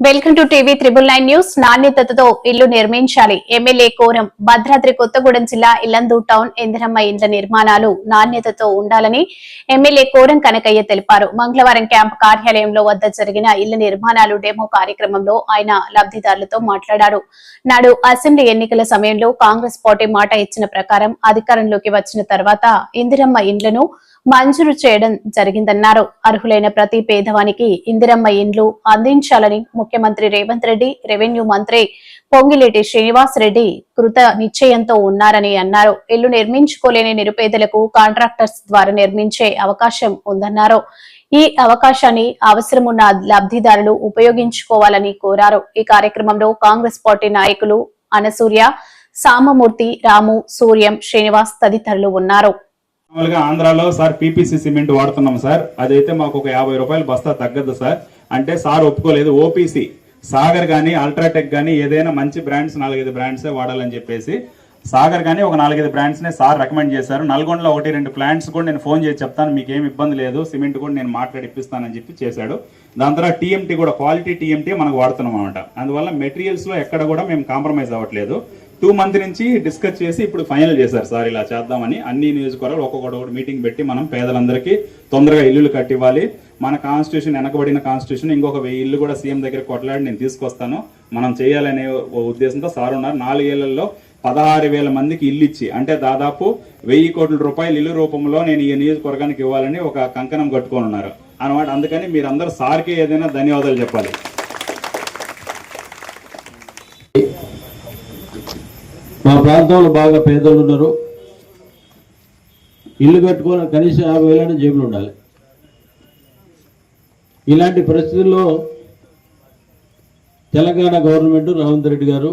Welcome to TV triple nine news. నాణ్యతతో ఇల్లు నిర్మించాలి. ఎమ్మెల్యే కోరం భద్రాద్రి కొత్తగూడెం జిల్లా ఇల్లందు టౌన్ ఇందిరమ్మ ఇండ్ల నిర్మాణాలు నాణ్యతతో ఉండాలని ఎమ్మెల్యే కోరం కనకయ్య తెలిపారు. మంగళవారం క్యాంపు కార్యాలయంలో వద్ద జరిగిన ఇళ్ళ నిర్మాణాలు డెమో కార్యక్రమంలో ఆయన లబ్ధిదారులతో మాట్లాడారు. నాడు అసెంబ్లీ ఎన్నికల సమయంలో కాంగ్రెస్ పార్టీ మాట ఇచ్చిన ప్రకారం అధికారంలోకి వచ్చిన తర్వాత ఇందిరమ్మ ఇండ్లను మంజూరు చేయడం జరిగిందన్నారు. అర్హులైన ప్రతి పేదవానికి ఇందిరమ్మ ఇండ్లు అందించాలని ముఖ్యమంత్రి రేవంత్ రెడ్డి రెవెన్యూ మంత్రి పొంగిలేటి శ్రీనివాస్ రెడ్డి కృత నిశ్చయంతో ఉన్నారని అన్నారు. ఇల్లు నిర్మించుకోలేని నిరుపేదలకు కాంట్రాక్టర్స్ ద్వారా నిర్మించే అవకాశం ఉందన్నారు. ఈ అవకాశాన్ని అవసరమున్న లబ్ధిదారులు ఉపయోగించుకోవాలని కోరారు. ఈ కార్యక్రమంలో కాంగ్రెస్ పార్టీ నాయకులు అనసూర్య సామమూర్తి రాము సూర్యం శ్రీనివాస్ తదితరులు ఉన్నారు. మామూలుగా ఆంధ్రాలో సార్ పీపీసీ సిమెంట్ వాడుతున్నాం సార్. అదైతే మాకు ఒక యాభై రూపాయలు బస్తా తగ్గదు సార్. అంటే సార్ ఒప్పుకోలేదు. ఓపీసీ సాగర్ కానీ అల్ట్రాటెక్ కానీ ఏదైనా మంచి బ్రాండ్స్ నాలుగైదు బ్రాండ్సే వాడాలని చెప్పేసి సాగర్ కానీ ఒక నాలుగైదు బ్రాండ్స్నే సార్ రికమెండ్ చేశారు. నల్గొండలో ఒకటి రెండు ప్లాంట్స్ కూడా నేను ఫోన్ చేసి చెప్తాను. మీకు ఏమి ఇబ్బంది లేదు. సిమెంట్ కూడా నేను మాట్లాడి ఇప్పిస్తానని చెప్పి చేశాడు. దాని తర్వాత టీఎంటీ కూడా క్వాలిటీ టీఎంటీ మనకు వాడుతున్నాం అనమాట అందువల్ల మెటీరియల్స్లో ఎక్కడ కూడా మేము కాంప్రమైజ్ అవ్వట్లేదు. టూ మంత్ నుంచి డిస్కస్ చేసి ఇప్పుడు ఫైనల్ చేశారు సార్ ఇలా చేద్దామని. అన్ని నియోజకవర్గాలు ఒక్కొక్కటి ఒకటి మీటింగ్ పెట్టి మనం పేదలందరికీ తొందరగా ఇల్లులు కట్టివ్వాలి. మన కాన్స్టిట్యూషన్ వెనకబడిన కాన్స్టిట్యూషన్ ఇంకొక వెయ్యి ఇల్లు కూడా సీఎం దగ్గర కొట్లాడి నేను తీసుకొస్తాను. మనం చేయాలనే ఓ ఉద్దేశంతో సార్ ఉన్నారు. నాలుగేళ్ళలో పదహారు వేల మందికి ఇల్లు ఇచ్చి అంటే దాదాపు వెయ్యి కోట్ల రూపాయలు ఇల్లు రూపంలో నేను ఈ నియోజకవర్గానికి ఇవ్వాలని ఒక కంకణం కట్టుకొని ఉన్నారు. అనమాట అందుకని మీరందరూ సార్కి ఏదైనా ధన్యవాదాలు చెప్పాలి. మా ప్రాంతంలో బాగా పేదలు ఉన్నారు. ఇల్లు కట్టుకొని కనీసం యాభై వేలైనా జేబులు ఉండాలి. ఇలాంటి పరిస్థితుల్లో తెలంగాణ గవర్నమెంట్ రేవంత్ రెడ్డి గారు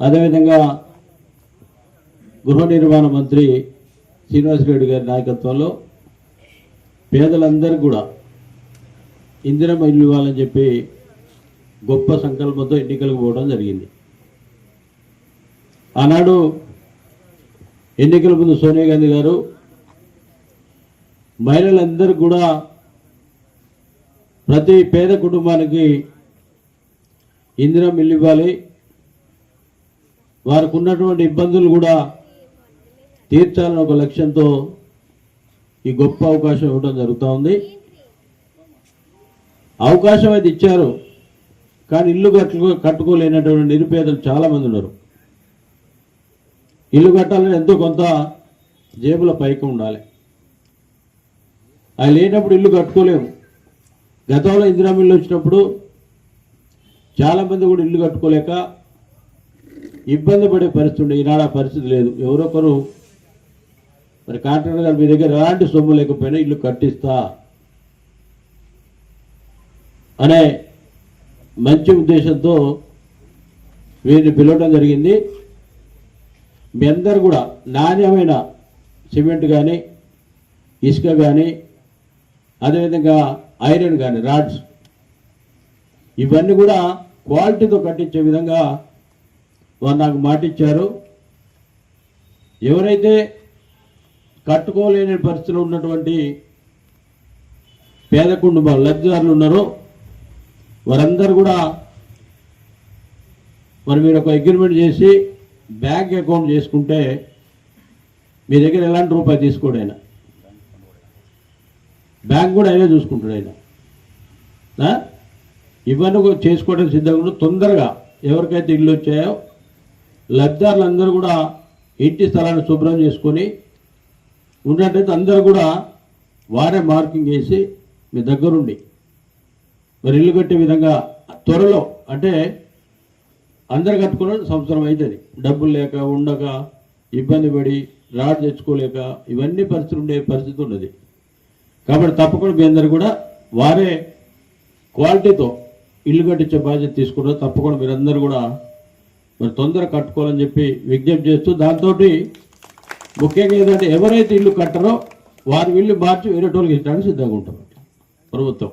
అదేవిధంగా గృహ నిర్మాణ మంత్రి శ్రీనివాసరెడ్డి గారి నాయకత్వంలో పేదలందరికీ కూడా ఇందిరమ్మ ఇల్లు ఇవ్వాలని చెప్పి గొప్ప సంకల్పంతో ఎన్నికలకు పోవడం జరిగింది. ఆనాడు ఎన్నికల ముందు సోనియా గాంధీ గారు మహిళలందరూ కూడా ప్రతి పేద కుటుంబానికి ఇందిరా మిల్లు ఇవ్వాలి. వారికి ఉన్నటువంటి ఇబ్బందులు కూడా తీర్చాలని ఒక లక్ష్యంతో ఈ గొప్ప అవకాశం ఇవ్వడం జరుగుతూ ఉంది. అవకాశం అయితే ఇచ్చారు కానీ ఇల్లు కట్టుకో కట్టుకోలేనటువంటి నిరుపేదలు చాలామంది ఉన్నారు. ఇల్లు కట్టాలని ఎంతో కొంత జేబుల పైకి ఉండాలి. అవి లేనప్పుడు ఇల్లు కట్టుకోలేము. గతంలో ఇందిరామిల్లు వచ్చినప్పుడు చాలామంది కూడా ఇల్లు కట్టుకోలేక ఇబ్బంది పడే పరిస్థితి ఉండే. ఈనాడు ఆ పరిస్థితి లేదు. ఎవరొకరు మరి కాంట్రాక్టర్ గారు మీ దగ్గర ఎలాంటి సొమ్ము లేకపోయినా ఇల్లు కట్టిస్తా అనే మంచి ఉద్దేశంతో వీరిని పిలవడం జరిగింది. మీ అందరు కూడా నాణ్యమైన సిమెంట్ కానీ ఇసుక కానీ అదేవిధంగా ఐరన్ కానీ రాడ్స్ ఇవన్నీ కూడా క్వాలిటీతో కట్టించే విధంగా వారు నాకు మాట ఇచ్చారు ఎవరైతే కట్టుకోలేని పరిస్థితిలో ఉన్నటువంటి పేద కుటుంబాలు లబ్ధిదారులు ఉన్నారో వారందరూ కూడా మరి మీరు ఒక అగ్రిమెంట్ చేసి బ్యాంక్ అకౌంట్ చేసుకుంటే మీ దగ్గర ఎలాంటి రూపాయి తీసుకోడు ఆయన. బ్యాంక్ కూడా ఆయనే చూసుకుంటాడు ఆయన. ఇవన్నీ చేసుకోవడానికి సిద్ధంగా తొందరగా ఎవరికైతే ఇల్లు వచ్చాయో లబ్ధిదారులందరూ కూడా ఇంటి స్థలాన్ని శుభ్రం చేసుకొని ఉన్నట్టయితే అందరూ కూడా వారే మార్కింగ్ వేసి మీ దగ్గరుండి. మరి ఇల్లు కట్టే విధంగా త్వరలో అంటే అందరు కట్టుకున్న సంవత్సరం అవుతుంది డబ్బులు లేక ఉండక ఇబ్బంది పడి రాడ్ తెచ్చుకోలేక ఇవన్నీ పరిస్థితులు ఉండే పరిస్థితి ఉన్నది. కాబట్టి తప్పకుండా మీ అందరు కూడా వారే క్వాలిటీతో ఇల్లు కట్టించే బాధ్యత తీసుకుంటారు. తప్పకుండా మీరందరూ కూడా మరి తొందరగా కట్టుకోవాలని చెప్పి విజ్ఞప్తి చేస్తూ దాంతో ముఖ్యంగా ఏంటంటే ఎవరైతే ఇల్లు కట్టరో వారి ఇల్లు మార్చి వేరే టోల్కి ఇచ్చడానికి సిద్ధంగా ఉంటారు ప్రభుత్వం.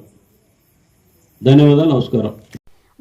ధన్యవాదాలు నమస్కారం.